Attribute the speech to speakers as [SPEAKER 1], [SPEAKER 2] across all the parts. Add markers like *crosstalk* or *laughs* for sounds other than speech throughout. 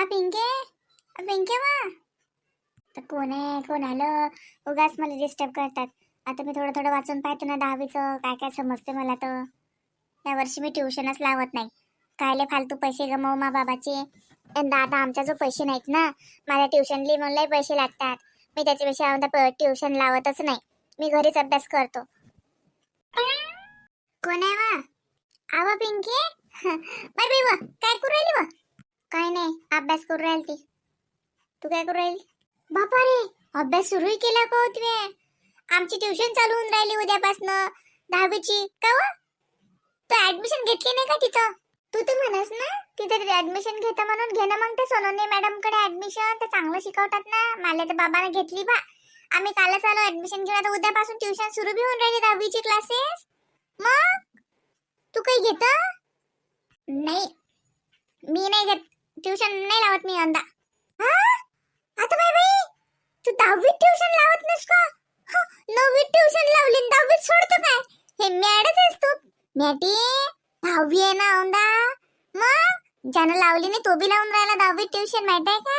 [SPEAKER 1] आ पिंके? आ पिंके वा? तर कोण आहे? कोण आलं? उगाच मला डिस्टर्ब करतात. आता मी थोडं थोडं वाचून पाहतो ना दहावीचं. काय काय समजते मला तर. या वर्षी मी ट्युशनच लावत नाही. कायले फालतू पैसे गमावू मा बाबाचे? यंदा आता आमच्या जो पैसे नाहीत ना मला ट्युशनली म्हणूनही पैसे लागतात. मी त्याच्यापेक्षा आता ट्युशन लावतच नाही. मी घरीच अभ्यास करतो. कोण आहे वा? आवा पिंकी? *laughs* बर वा काय करू राहिली वा? काय नाही अभ्यास करू राहील ती. तू काय करू राहील? बापा रे अभ्यास सुरूही केला का हो तुम्ही आमची ट्युशन चालू होऊन राहिली उद्यापासनं. दहावीची का वा तू ऍडमिशन घेतली नाही का तिथं? तू तर म्हणस ना तिथे ऍडमिशन घेता म्हणून घेणं मग ते सोनोने मॅडमकडे ऍडमिशन ते चांगलं शिकवतात ना. मला तर बाबाने घेतली बा. आम्ही कालच आलो ऍडमिशन घेऊन आता उद्यापासून ट्युशन सुरू बी होऊन राहिली दहावीची क्लासेस मग? तू काही घेत? नाही. मी नाही घेत. ट्युशन नाही लावत मी यंदा. आता बाई बाई तू दहावीत ट्युशन लावत नाहीस का? नववीत ट्युशन लावली दहावीत सोडतो काय? हे मॅडच आहेस तू. मॅटी दहावी आहे ना औंदा. मग? ज्यानं लावली नाही तो बी लावून राहिला दहावीत ट्युशन माहीत आहे का?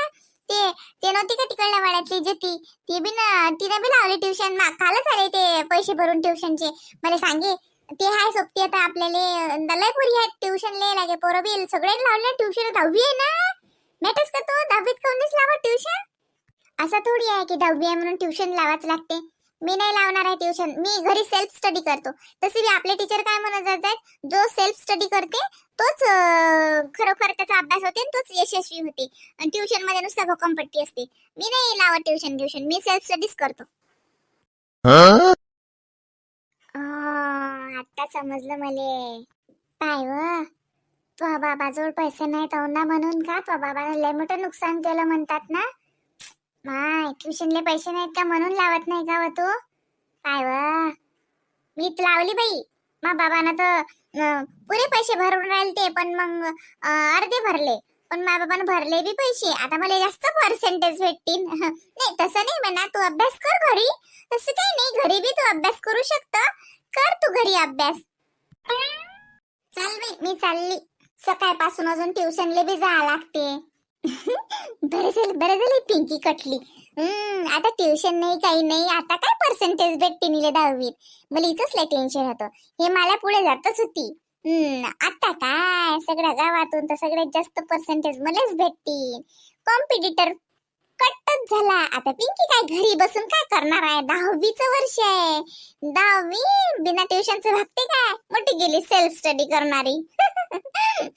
[SPEAKER 1] ते ते नव्हती का तिकडल्या वाड्यातली जे ती ती बी ना तिने बी लावली ट्युशन. मा कालच आले ते पैसे भरून ट्युशनचे. मला सांगे ते हाय सोबती आता आपल्याला दलायपुरी आहेत ट्युशन ले लागे पोरं बी सगळे लावले ट्युशन दहावी आहे ना? मॅटच का तो? दहावीत कोणीच लावा ट्युशन असं थोडी आहे की दहावी आहे म्हणून ट्युशन लावाच लागते. मी नाही लावणार आहे ट्युशन मी घरी सेल्फ स्टडी करतो. तसे बी आपले टीचर काय म्हणत जातात? जो सेल्फ स्टडी करते तोच खरोखर त्याचा अभ्यास होते आणि तोच यशस्वी होते. आणि ट्युशनमध्ये नुसता घोकमपट्टी असते. मी नाही लावत ट्युशन ट्युशन मी सेल्फ स्टडीज करतो. आता समजलं मले. काय व तुझ्या बाबाजवळ पैसे नाहीत औंदा म्हणून का? तुझ्या बाबाने लय मोठं नुकसान केलं म्हणतात ना? माय ट्युशनले पैसे नाहीत का म्हणून लावत नाही का व तू? काय व मी तर लावली बाई. मा बाबानं तर पुरे पैसे भरून राहिले ते पण मग अर्धे भरले. पण मा बाबानं भरले बी पैसे. आता मला जास्त पर्सेंटेज भेटतील. *laughs* नाही तसं नाही म्हणा तू अभ्यास कर घरी. तसं काही नाही घरी बी तू अभ्यास करू शकतो. कर तू घरी अभ्यास. चाल बाई मी चालली. सकाळपासून अजून ट्युशनले बी जा लागते. *laughs* बरं झालं बरं झालं पिंकी कटली. हम्म आता ट्युशन नाही काही नाही आता काय पर्सेंटेज भेटते निले दहावीत? मला इथंच लय टेन्शन होतं. हे मला पुढे जातच होती. हम्म आता काय? सगळ्या गावातून तर सगळ्यात जास्त पर्सेंटेज मलाच भेटतील. कॉम्पिटिटर कट्टच झाला. आता पिंकी काय घरी बसून काय करणार आहे? दहावीचं वर्ष आहे. दहावी? बिना ट्युशनचं भागते काय? मोठी गेली सेल्फ स्टडी करणारी. *laughs*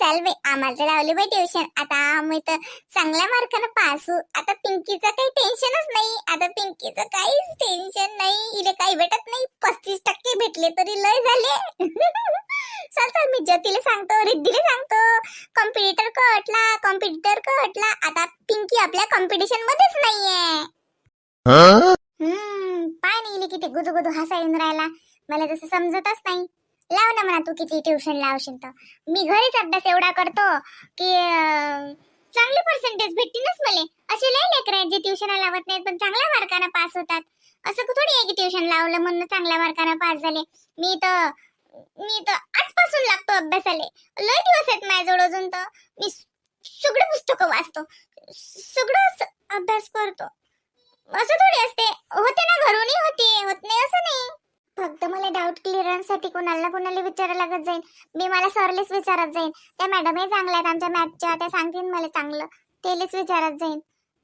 [SPEAKER 1] चल बाई आम्हाला तर लावली बाई ट्युशन आता आम्ही तर चांगल्या मार्कानं पास होऊ. आता पिंकीचं काही टेन्शनच नाही. आता पिंकीचं काहीच टेन्शन नाही. इले काही भेटत नाही. पस्तीस टक्के भेटले तरी लय झाले. *laughs* चल चल मी ज्योतीला सांगतो रिद्धीला सांगतो. कॉम्पिटिटर कटला कॉम्पिटिटर कटला. आता पिंकी आपल्या कॉम्पिटिशन मध्येच नाहीये. हम्म पाय नाही किती हसा येऊन राहिला मला तसं समजतच नाही. लाव ना म्हणा तू किती ट्युशन लावशील तर. मी घरीच अभ्यास एवढा करतो की चांगले पर्सेंटेज भेटतीलच मला. असे लय लेकर आहेत जे ट्युशन लावत नाहीत पण चांगल्या मार्काने पास होतात. असं थोडी आहे की ट्युशन लावलं म्हणून चांगल्या मार्काने पास झाले? मी तर मी तर आजपासून लागतो अभ्यासाले. लय दिवस आहेत माझ्याजवळ अजून तर. मी सगळे पुस्तकं वाचतो. सगळं अभ्यास करतो. असं थोडी असते. होते ना घरूनही होते. होत नाही असं नाही. फक्त मला डाऊट क्लिअरन्ससाठी कोणाला ना कोणाला विचारायला लागत जाईल मी मला सरलेच विचारत जाईन. त्या मॅडमही चांगल्या आहेत. आमच्या मॅथच्या त्या सांगतील मला चांगलं. तेलेच विचारत जाईन.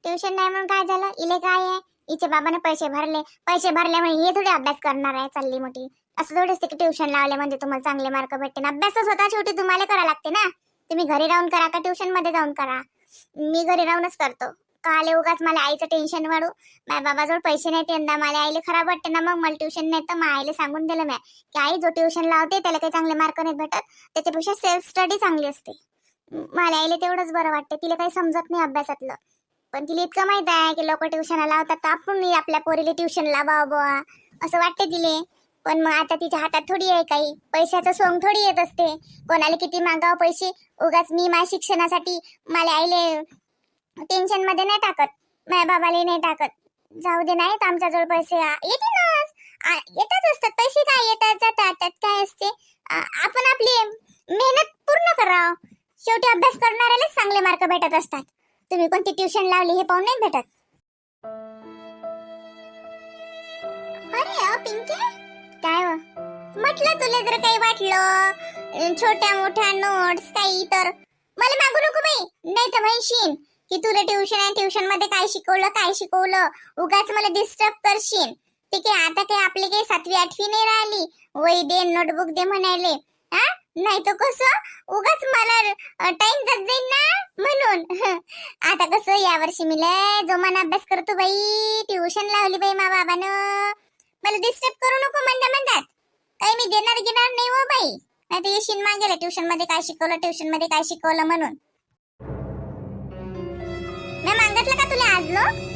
[SPEAKER 1] ट्युशन नाही म्हणून काय झालं? इले काय आहे? हिचे बाबाने पैसे भरले. पैसे भरल्यामुळे हे थोडी अभ्यास करणार आहे चालली मोठी. असं थोडीच की ट्युशन लावले म्हणजे तुम्हाला चांगले मार्क भेटते अभ्यास स्वतः शेवटी तुम्हाला करावं लागते ना. तुम्ही घरी राहून करा का ट्युशनमध्ये जाऊन करा? मी घरी राहूनच करतो. काले उगाच मला आईचं टेन्शन वाढू. माझ्या बाबाजवळ पैसे नाही यंदा मला आईला खराब वाटते ना मग मला ट्युशन नाही तर मग आईला सांगून दिलं मी की आई जो ट्युशन लावते त्याला काही चांगले मार्क नाही भेटत. त्याच्यापेक्षा सेल्फ स्टडी चांगली असते. मला आईला तेवढंच बरं वाटते. तिला काही समजत नाही अभ्यासातलं. पण तिला इतकं माहीत आहे की लोक ट्युशन लावतात तर आपण आपल्या पोरीला ट्युशन लावा बुवा. असं वाटते तिले. पण मग आता तिच्या हातात थोडी आहे काही. पैशाचं सोंग थोडी येत असते. कोणाला किती मागावं पैसे? उगाच मी माझ्या शिक्षणासाठी मला आईले टेन्शनमध्ये नाही टाकत. माझ्या बाबाला नाही टाकत. जाऊ दे नाही आमच्याजवळ पैसे. आ- येतीलच. येतच असतात. पैसे काय येतात जातात त्यात काय असते? आपण आपली मेहनत पूर्ण करावं. शेवटी अभ्यास करणाऱ्यालाच चांगले मार्क भेटत असतात. तुम्ही कोणती ट्युशन लावली हे पाहून नाही भेटत? अरे अ, पिंकी? काय व? म्हटलं तुला जर काही वाटलं छोट्या मोठ्या नोट्स काही तर. मला मागू नको बाई. नाही तर म्हणशीन की तुला ट्युशन आहे ट्युशनमध्ये काय शिकवलं काय शिकवलं? उगाच मला डिस्टर्ब करशील ठीक आहे आता काही आपली काही सातवी आठवी नाही राहिली. वही दे नोटबुक दे म्हणायले हा? नाही तर कसं? उगाच मला टाइम जात जाईल ना म्हणून. *laughs* आता कसं यावर्षी मी लय जोमान अभ्यास करतो बाई. ट्युशन लावली बाई मा बाबानं. मला डिस्टर्ब करू नको म्हणता म्हणतात. काही मी देणार घेणार नाही हो बाई. नाही तर येशील मागेल ट्युशनमध्ये काय शिकवलं ट्युशनमध्ये काय शिकवलं म्हणून. मी मागितलं का तुला आज लोक?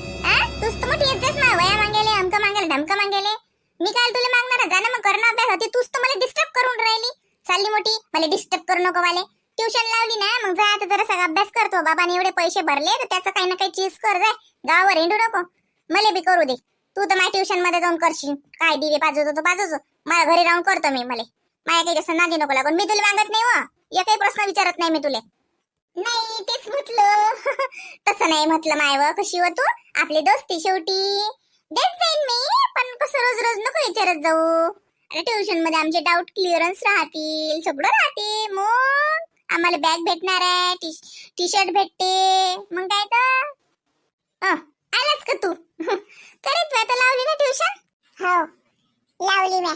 [SPEAKER 1] तूच तर मोठी येतेस ना वया मागेले अमकं मागेले धमक मागेले. मी काल तुला मागणार जाणं ना मग करणं अभ्यास होती. तूच तर मला डिस्टर्ब करून राहिली. चालली मोठी मला डिस्टर्ब करू नको वाले. ट्युशन लावली ना मग जा आता जरा सगळा अभ्यास करतो. बाबाने एवढे पैसे भरले तर त्याचं काही ना काही चीज कर जाय गावावर हिंडू नको. मला बी करू दे. तू तर माझ्या ट्युशनमध्ये जाऊन करशील. काय दिवे पाजवतो तो पाजवतो. मला घरी राहून करतो मी मला. माझ्या काही तसं नादी नको लागून मी तुला मागत नाही व एकही प्रश्न विचारत नाही मी तुले. नाही तेच म्हटलं. *laughs* तसं नाही म्हटलं माय व. कशी व तू? आपली दोस्ती शेवटी. देत जाईन मी पण कसं रोज रोज नको विचारत जाऊ. अरे ट्युशनमध्ये आमचे डाऊट क्लिअरन्स राहतील सगळं राहते. मग आम्हाला बॅग भेटणार आहे टी शर्ट भेटते. मग काय तर. अं, आलाच का तू? *laughs* करे मी आता लावली ना ट्युशन हो लावली मी.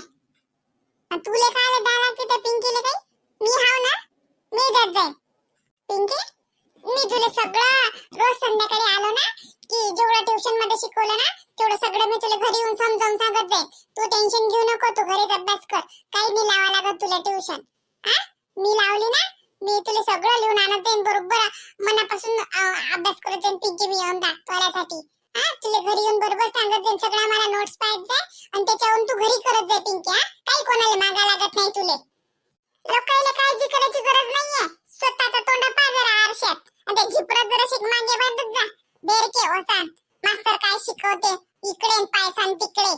[SPEAKER 1] तुले काय द्यायला तिथे पिंकीले काही? मी हाव ना? मी जात जाईन. पिंकी? मी तुला सगळं रोज संध्याकाळी आलो ना की जेवढं ट्युशनमध्ये शिकवलं ना तेवढं सगळं मी तुला घरी येऊन समजावून सांगत जाईन. तू टेन्शन घेऊ नको तू घरीच अभ्यास कर. काही मी लावा लागत तुला ट्युशन हा मी लावली ना मी तुला सगळं लिहून आणत जाईन बरोबर? मनापासून अभ्यास करत जाईन पिंकी मी येऊन तुझ्यासाठी हा तुला घरी येऊन बरोबर सांगत जाईन सगळं मला नोट्स पाहिजे आणि त्याच्यावरून तू घरी करत जाय पिंकी हा काही कोणाला मागा लागत नाही तुले. लोकांना काळजी करायची गरज नाहीये. स्वतःचा तोंड पा जरा आरशात. आणि ते झिपरत जरा शिक मागे बांधत जा. बेरके ओसान मास्तर काय शिकवते? इकडे पायसान तिकडे.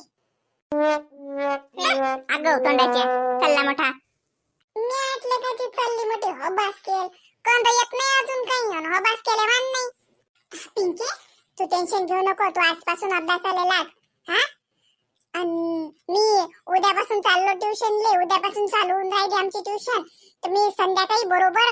[SPEAKER 1] अगं हो, तोंडाचे चल्ला मोठा. मी ऐकलं का ती चालली मोठी. हो, हॉबास केल कोण येत नाही अजून काही. येऊन हॉबास हो, केले मान नाही. पिंके तू टेन्शन घेऊ नको. तू आजपासून अभ्यासाला लाग. हा? मी उद्यापासून चाललो ट्युशनले उद्यापासून चालू होऊन राहिली आमची ट्युशन तर मी संध्याकाळी बरोबर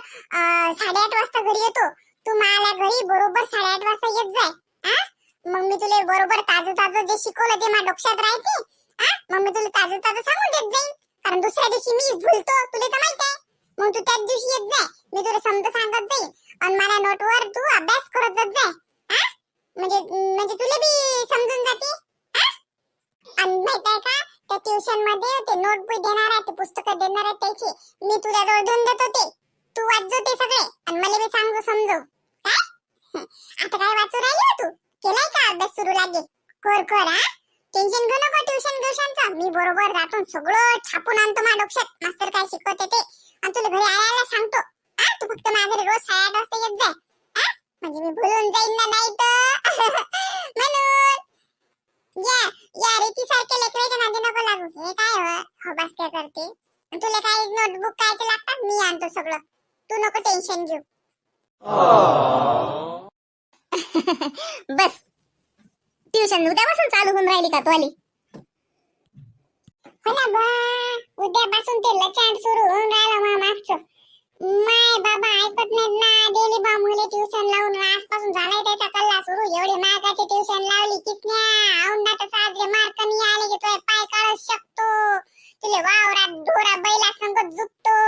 [SPEAKER 1] साडेआठ वाजता घरी येतो. तू मला घरी बरोबर साडेआठ वाजता येत जाय हा मग मी तुला बरोबर ताजं ताजं जे शिकवलं ते माझ्या डोक्यात राहते हा मग मी तुला ताजं ताजं सांगून देत जाईन कारण दुसऱ्या दिवशी मी भूलतो तुला तर माहीत आहे. मग तू त्याच दिवशी येत जाय मी तुला समज सांगत जाईन आणि मला नोटवर तू अभ्यास करत जात जाय हा म्हणजे म्हणजे तुला बी समजून जाते आणि माहीत आहे का त्या ट्युशनमध्ये ते नोटबुक देणार आहे ते पुस्तकं देणार आहे त्याची. मी तुझ्याजवळ धुंदत होते तू वाचजो ते सगळे. आणि मला बी सांगजो समजो. काय? *laughs* आता काय वाचू राहिली हो तू? केलाय का अभ्यास सुरू लागे कर कर हा? टेन्शन घेऊ नको ट्युशन ट्युशनचं मी बरोबर जातो सगळं छापून आणतो माझ्या डोक्यात. मास्तर काय शिकवते ते? आणि तुला घरी आल्याला सांगतो. हा? तू फक्त माझ्या घरी रोज साडेआठ वाजता येत जाय हा? म्हणजे मी भुलून जाईन ना नाही तर. *laughs* म्हणून. या या रेती सारखे लेकराच्या नादी नको लागू. हे काय हो? हो हॉबास काय करते. तुला काय नोटबुक काय ते लागतात? मी आणतो सगळं. तू नको टेन्शन घेऊ. *laughs* बस. ट्युशन उद्यापासून चालू होऊन राहिली का तू आली? हो ना बा उद्यापासून ते लचांड सुरू होऊन राहिलं मा मागचं. माय बाबा ऐकत नाहीत ना. डेली बा मुले ट्युशन लावून आजपासून झालाय त्याचा कल्ला सुरू. एवढे मागाचे ट्युशन लावली किसन्या औंधाचा साजरे मार्क मी आले की तुझे पाय काढू शकतो. तुले वावरात ढोरा बैला संगत झुकतो.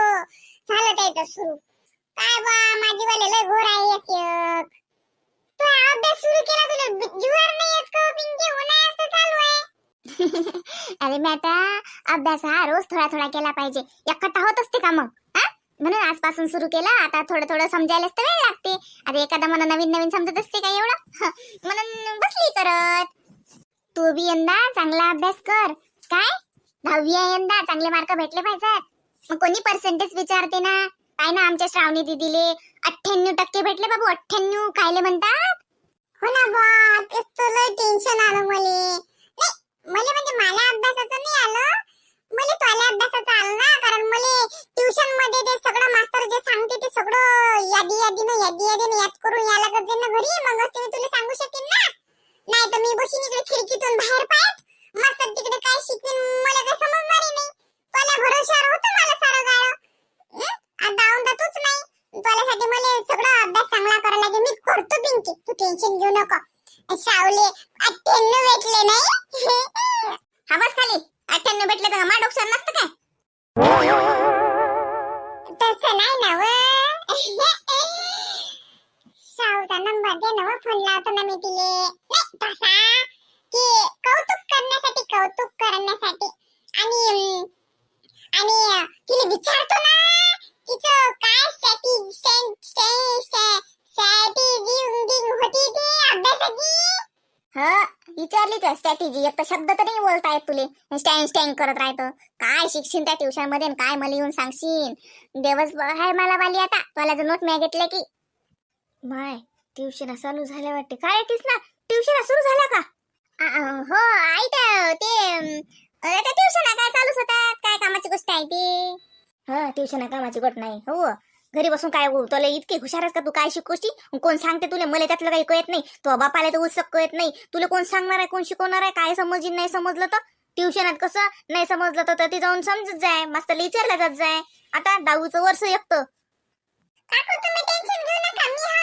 [SPEAKER 1] झालं त्याचं सुरू. काय बा माझी वाले लय घोर आहे एक एक. तू अभ्यास सुरू केला तुला जुवार नाही येत का हो, पिंकी असं चालू आहे. *laughs* अरे बेटा आता अभ्यास हा रोज थोडा थोडा केला पाहिजे. एकटा होत असते का मग? म्हणून आजपासून सुरू केला आता थोडं थोडं समजायलाच तर वेळ लागते. अरे एखादा मला नवीन नवीन समजत असते का एवढं? म्हणून बसली करत. तू बी यंदा चांगला अभ्यास कर. काय? दहावी आहे यंदा चांगले मार्क भेटले पाहिजेत. मग कोणी पर्सेंटेज विचारते ना? काय ना आमच्या श्रावणी दीदीले अठ्ठ्याण्णव टक्के भेटले बाबू अठ्ठ्याण्णव कायले म्हणतात. हो ना बा तेच तर लय टेन्शन आलं मला नाही मला म्हणजे मला अभ्यासाचं नाही आलं मला तो अभ्यासाचा आला ना कारण मला ट्युशनमध्ये ते सगळं मास्तर जे सांगते ते सगळं यादी यादीनं यादी यादीनं याद करून या लागत जाईल ना घरी मग मी तुला सांगू शकेन ना नाही तर मी बशीन इकडे खिडकीतून बाहेर पाहत मास्तर तिकडे काय शिकवेन मला काय समजणारही नाही तुला भरोशावर होतं मला सारं गाळं आता औंदा तूच नाही तुझ्यासाठी मला सगळं अभ्यास चांगला करायला लागेल मी करतो पिंकी तू टेन्शन घेऊ नको शावले अठ्ठ्याण्णव भेटले नाही हा बस खाली अठ्ठ्याण्णव भेटले तर मा डोक्यावर नसतं काय तसं नाही ना व शावचा नंबर दे ना व, फोन लावतो ना मी तिले नाही तसा की कौतुक करण्यासाठी कौतुक करण्यासाठी आणि आणि अं, तिला विचारतो ना तिचं काय स्ट्रॅटेजी स्ट्रॅटेजी होती ते अभ्यासाची हा विचारली त्या स्ट्रॅटेजी एक तर शब्द तर नाही बोलता येत तुले. स्टँड स्टँड करत राहतो. काय शिकशील त्या ट्युशनमध्ये आणि काय मला येऊन सांगशील? देवच हाय मला वाली आता. तुला जर नोट मी घेतलं की. माय ट्युशन चालू झाल्या वाटते. काय येतीस ना? ट्युशन सुरू झाल्या का? हो आई त्या ते ट्युशन काय चालूच होतात? काय कामाची गोष्ट आहे ती? हा ट्युशन कामाची गोष्ट नाही. हो. घरी बसून काय तुला इतकी हुशार का तू काय शिकवशी कोण सांगते तुला? मला त्यातलं काही कळत नाही. तो बापाला तर उत्सक कळत नाही. तुला कोण सांगणार आहे कोण शिकवणार आहे? काय समजीन नाही समजलं तर? ट्युशनात कसं? नाही समजलं तर ते जाऊन समजत जाय. मास्तरला विचारला जात जाय. आता दहावीचं वर्ष एकतं मी हो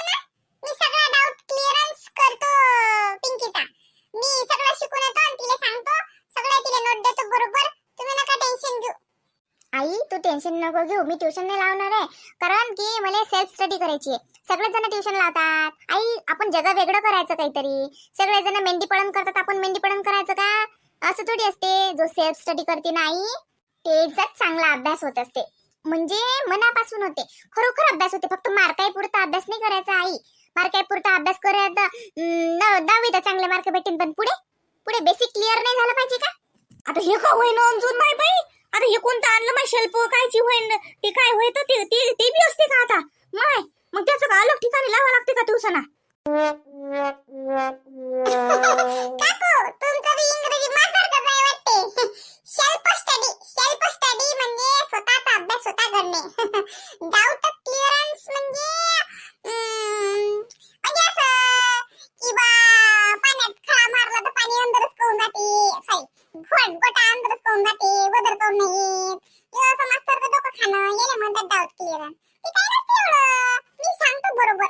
[SPEAKER 1] मी सगळा डाऊट क्लिअरन्स करतो पिंकीचा. मी सगळं शिकून येतो आणि तिला सांगतो सगळं तिला नोट देतो बरोबर तुम्ही नका टेन्शन घेऊ आई तू टेन्शन नको घेऊ मी ट्युशन नाही लावणार आहे. कारण की मला सेल्फ स्टडी करायची आहे. सगळेच जण ट्युशन लावतात. आई आपण जगा वेगळं करायचं काहीतरी. सगळे जण मेंढी पळण करतात आपण मेंढी पळण करायचं का? असं थोडी असते. जो सेल्फ स्टडी करते ना आई तेचाच चांगला अभ्यास होत असते. म्हणजे मनापासून होते. खरोखर अभ्यास होते. फक्त मार्काई पुरता अभ्यास नाही करायचा आई. मार्काई पुरता अभ्यास करायचा तर चांगले मार्क भेटेन पण पुढे? पुढे बेसिक क्लिअर नाही झालं पाहिजे का? आता हे का होईन अंजून माय बाई? आता हे कोणतं आणलं? माय शेल्प कायची होईन? ते काय होय तर ते ते ते बी असते का आता? माय मग त्याचं का अलग ठिकाणी लावा लागते का ट्युशना *laughs* *laughs* काकू तुमचं इंग्रजी माझ्यासारखंच आहे वाटते सेल्फ स्टडी सेल्फ स्टडी म्हणजे स्वतःचा अभ्यास स्वतः करणे डाऊट क्लिअरन्स म्हणजे अं, म्हणजे असं की बा पाण्यात खळा मारला तर पाणी अंदरच कळून जाते सॉरी घोट गोटा अंदरच कळून जाते बदल कळून नाही किंवा असं मास्तरचं डोकं खाणं याला म्हणतात डाऊट क्लिअरन्स ते काय नसते एवढं मी सांगतो बरोबर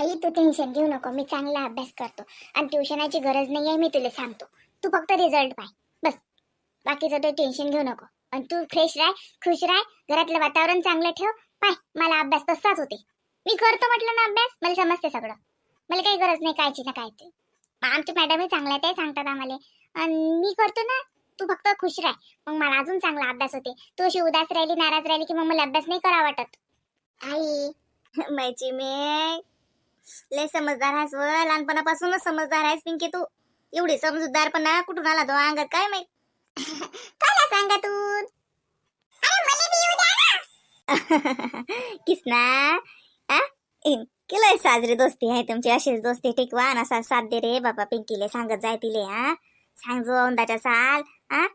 [SPEAKER 1] आई तू टेन्शन घेऊ नको. मी चांगला अभ्यास करतो. आणि ट्युशनाची गरज नाही आहे मी तुला सांगतो. तू फक्त रिझल्ट पाय. बस. बाकीचं तू टेन्शन घेऊ नको. आणि तू फ्रेश राह खुश राह. घरातलं वातावरण चांगलं ठेव. पाय मला अभ्यास तसाच होते. मी करतो म्हटलं ना अभ्यास. मला समजते सगळं. मला काही गरज नाही कायची ना कायची. आमचे मॅडमही चांगल्या ते सांगतात आम्हाला. आणि मी करतो ना तू फक्त खुश राह. मग मला अजून चांगला अभ्यास होते. तू अशी उदास राहिली नाराज राहिली की मग मला अभ्यास नाही करा वाटत. आई *laughs* माहिती मी लय समजदार आहेस व लहानपणापासूनच समजदार आहेस पिंकी तू. एवढी समजूतदारपणा कुठून आला तो अंगात काय माहीत? *laughs* काय सांगा तू किसना आ? केलंय साजरी दोस्ती आहे तुमची अशीच दोस्ती टिकवा ना असा साथ दे रे बाबा पिंकीले सांगत जाय तिले हा सांग जो औंदाच्या साल हा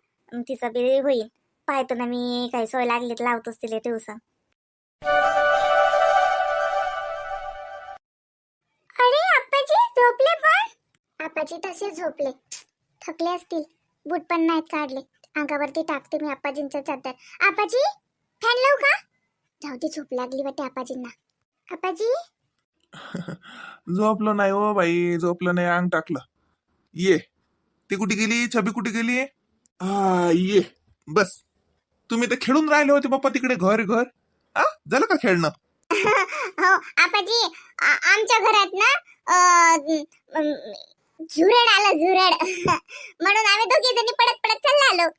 [SPEAKER 1] तिचं बी होईल पाहतो ना मी काही सोय लागली तर लावतोच तिले ट्युसन पण आप्पाजी तसे झोपले. थकले असतील. बूट पण नाहीत काढले. अंगावरती टाकते मी आप्पाजींचं चादर आप्पाजी फॅन लावू का? जाऊ दे झोप लागली वाटते आप्पाजींना आप्पाजी *laughs*
[SPEAKER 2] झोपलं नाही हो बाई झोपलं नाही अंग टाकलं. ये. ती कुठे गेली? छबी कुठे गेली? हा ये. बस. तुम्ही तर खेळून राहिले होते बाप्पा तिकडे घर घर. आ झालं का खेळणं? *laughs*
[SPEAKER 1] हो आपाजी आमच्या घरात ना झुरड आलं झुरड. म्हणून आम्ही दोघी जणी पडत पडत चालला आलो.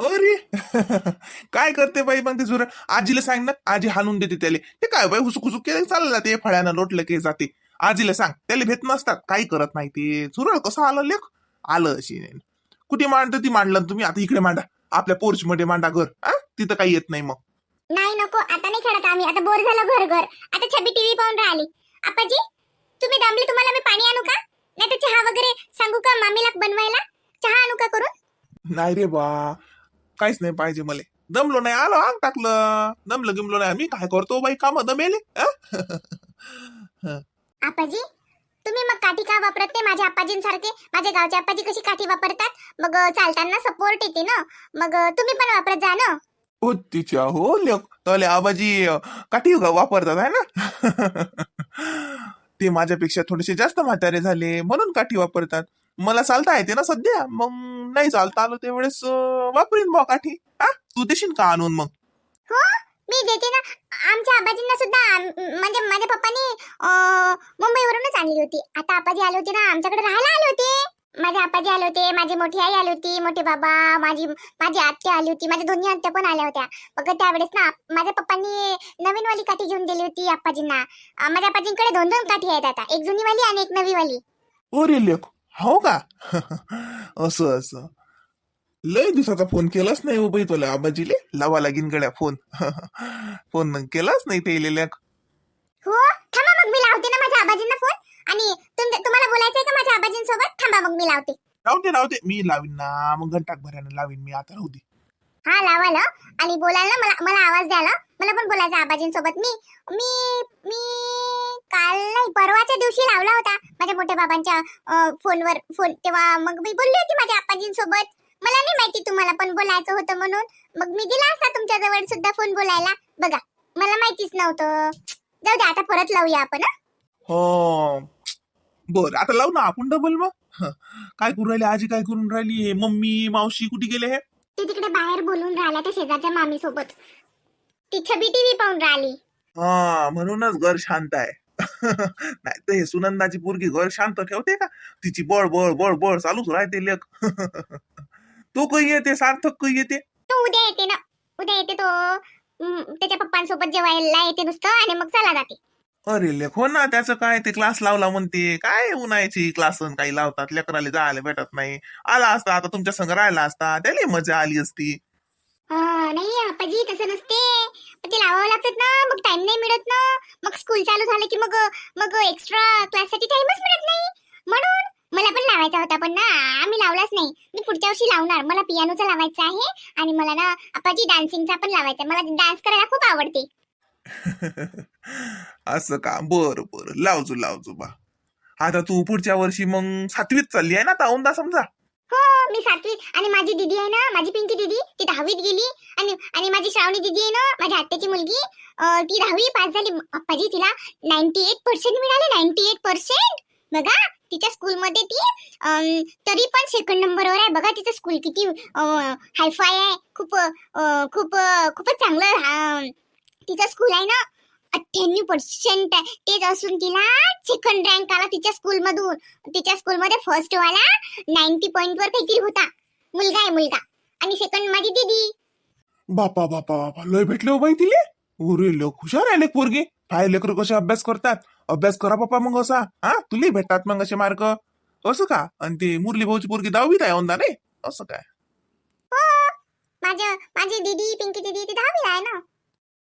[SPEAKER 2] अरे! काय करते बाई मग ते जुर आजीला सांग ना आजी हाणून देते त्याले. ते काय बाई हुसुक हुसुक केलं चाललं जाते फळ्यानं लोटलं की जाते. आजीला सांग त्याला भेट नसतात काही करत नाही ते. झुरळ कसं आलं लेख? आलं अशी. कुठे मांडतं ती मांडलं तुम्ही? आता इकडे मांडा. आपल्या पोर्च मध्ये मांडा घर. आ? तिथं काही येत नाही मग.
[SPEAKER 1] नाही नको. आता नाही खेळत आम्ही. आता बोर झालं घर घर आता छबी टीव्ही पाहून राहिली. आपाजी? तुम्ही दमले तुम्हाला मी पाणी आणू का? नाही तर चहा वगैरे सांगू का मामीला बनवायला? चहा आणू का करून?
[SPEAKER 2] नाही रे बा. काहीच नाही पाहिजे मला. दमलो नाही. आलो अंग टाकलं. दमलं गिमलो नाही. मी काय करतो बाई? काम दमेले? *laughs*
[SPEAKER 1] आपाजी तुम्ही मग काठी का वापरत नाही? माझ्या आपाजींसारखे. माझ्या गावच्या आपाजी कशी काठी वापरतात? मग चालताना सपोर्ट येते ना? मग तुम्ही पण वापरत जा ना?
[SPEAKER 2] हो तिच्या हो लेख तले आबाजी काठी वापरतात आहे ना? *laughs* ते माझ्यापेक्षा थोडेसे जास्त म्हातारे झाले म्हणून काठी वापरतात. मला चालता येते ना सध्या? मग नाही चालता आलो त्यावेळेस वापरीन बा काठी. हा? तू देशील का आणून मग?
[SPEAKER 1] हो मी देते ना. आमच्या आबाजींना सुद्धा आम- म्हणजे माझ्या पप्पानी मुंबईवरूनच आणली होती. आता आबाजी आले होते ना आमच्याकडे राहायला आले होते. माझे आपाजी आले होते माझी मोठी आई आली होती मोठे बाबा माझी माझी आत्या आली होती माझ्या दोन्ही आत्या पण आल्या होत्या. मग त्यावेळेस ना माझ्या पप्पांनी नवीन वाली काठी घेऊन दिली होती आप्पाजींना. माझ्या आपाजींकडे दोन दोन काठी आहेत आता एक जुनी वाली आणि एक नवी वाली
[SPEAKER 2] अरे लेख हो का? *laughs* असं असं. लय दिवसाचा फोन केलाच नाही हो बाई तुला आबाजीले. लावा लागीन गड्या फोन. *laughs* फोन केलाच नाही ते लेख
[SPEAKER 1] हो? थांबा मग मी लावते ना माझ्या आबाजींना फोन. आणि तुम- तुम्हाला बोलायचंय का माझ्या आबाजींसोबत? थांबा मग मी लावते.
[SPEAKER 2] राहू दे राहू दे. मी लावीन ना. मग घंटाक भरानं लावीन मी. आता राहू दे.
[SPEAKER 1] हा लावा ना. आणि बोलायला ना मला मला आवाज द्याला मला पण बोलायचं आबाजींसोबत. मी मी मी काल नाही परवाच्या दिवशी लावला होता माझ्या मोठ्या बाबांच्या फोनवर. फोन तेव्हा मग मी बोलली होती माझ्या आबाजींसोबत. मला नाही माहिती तुम्हाला पण बोलायचं होतं म्हणून. मग मी दिला असता तुमच्या जवळ सुद्धा फोन बोलायला. बघा मला माहितीच नव्हतं. जाऊ दे आता परत लावूया आपण हं?
[SPEAKER 2] बर आता लावू ना आपण डबल मग. काय करून राहिले आजी काय करून राहिली? हे मम्मी मावशी कुठे गेले हे?
[SPEAKER 1] ते तिकडे बाहेर बोलून राहिल्या त्या शेजारच्या मामी सोबत ती छबी टीव्ही पाहून राहिली.
[SPEAKER 2] हा म्हणूनच घर शांत आहे. *laughs* नाही तर हे सुनंदाची पोरगी घर शांत ठेवते का? तिची बळ बळ बळ बळ चालूच राहते लेख. *laughs* तो काही येते सार्थक काही येते?
[SPEAKER 1] तो उद्या येते ना. उद्या येते तो त्याच्या पप्पांसोबत जेवायला येते नुसतं आणि मग चला जाते.
[SPEAKER 2] अरे लेख हो ना त्याचं काय ते क्लास लावला म्हणते. काय उन्हायची क्लास काही लावतात? लेकराला जायला भेटत नाही. आला असता आता तुमच्या संग राहिला असता. त्याला मजा आली असती.
[SPEAKER 1] हा, नाही आपाजी तसं नसते. ते लावावं लागतात ना. मग टाइम नाही मिळत ना. मग स्कूल चालू झालं की मग मग एक्स्ट्रा क्लाससाठी टाइमच मिळत नाही. म्हणून मला पण लावायचा होता पण ना. आम्ही लावलाच नाही. मी पुढच्या वर्षी लावणार. मला पियानोचा लावायचा आहे. आणि मला ना आपाजी डान्सिंगचा पण लावायचा आहे. मला डान्स करायला खूप आवडते. *laughs*
[SPEAKER 2] असं का? बर बर. लावजो लावजो बा. आता तू पुढच्या वर्षी मग सातवीत चालली आहे ना ताऊंदा समजा?
[SPEAKER 1] हो मी सातवीत. आणि माझी दीदी आहे ना माझी पिंकी दीदी ती दहावीत गेली. आणि आणि माझी श्रावणी दीदी आहे ना माझ्या आत्याची मुलगी अं, ती दहावी पास झाली. अप्पाजी तिला नाईन्टी एट पर्सेंट मिळाले. नाईन्टी एट पर्सेंट बघा तिच्या स्कूलमध्ये ती अं, तरी पण सेकंड नंबरवर आहे. बघा तिचं स्कूल किती हायफाय आहे. खूप अं, खूप अं, खूपच चांगलं तिचं स्कूल आहे ना अठ्ठ्याण्णव पर्सेंट तेच असून तिला सेकंड रँक आला तिच्या स्कूलमधून तिच्या स्कूलमध्ये फर्स्ट वाला नाईन्टी पॉइंट वर काहीतरी होता. मुलगा आहे मुलगा. आणि सेकंड माझी दीदी.
[SPEAKER 2] बापा बापा बापा. लय भेटले हो बाई तिले. उरे लोक हुशार आहे लेक पोरगे. काय लेकर कसे अभ्यास करतात. अभ्यास करा बापा मग असा. हा? तुले भेटतात मग असे मार्क असं का? आणि ते मुरली भाऊची पोरगी दहावीत आहे औंदा रे असं काय?
[SPEAKER 1] हो. माझं माझी दीदी पिंकी दीदी ती दहावीला आहे ना.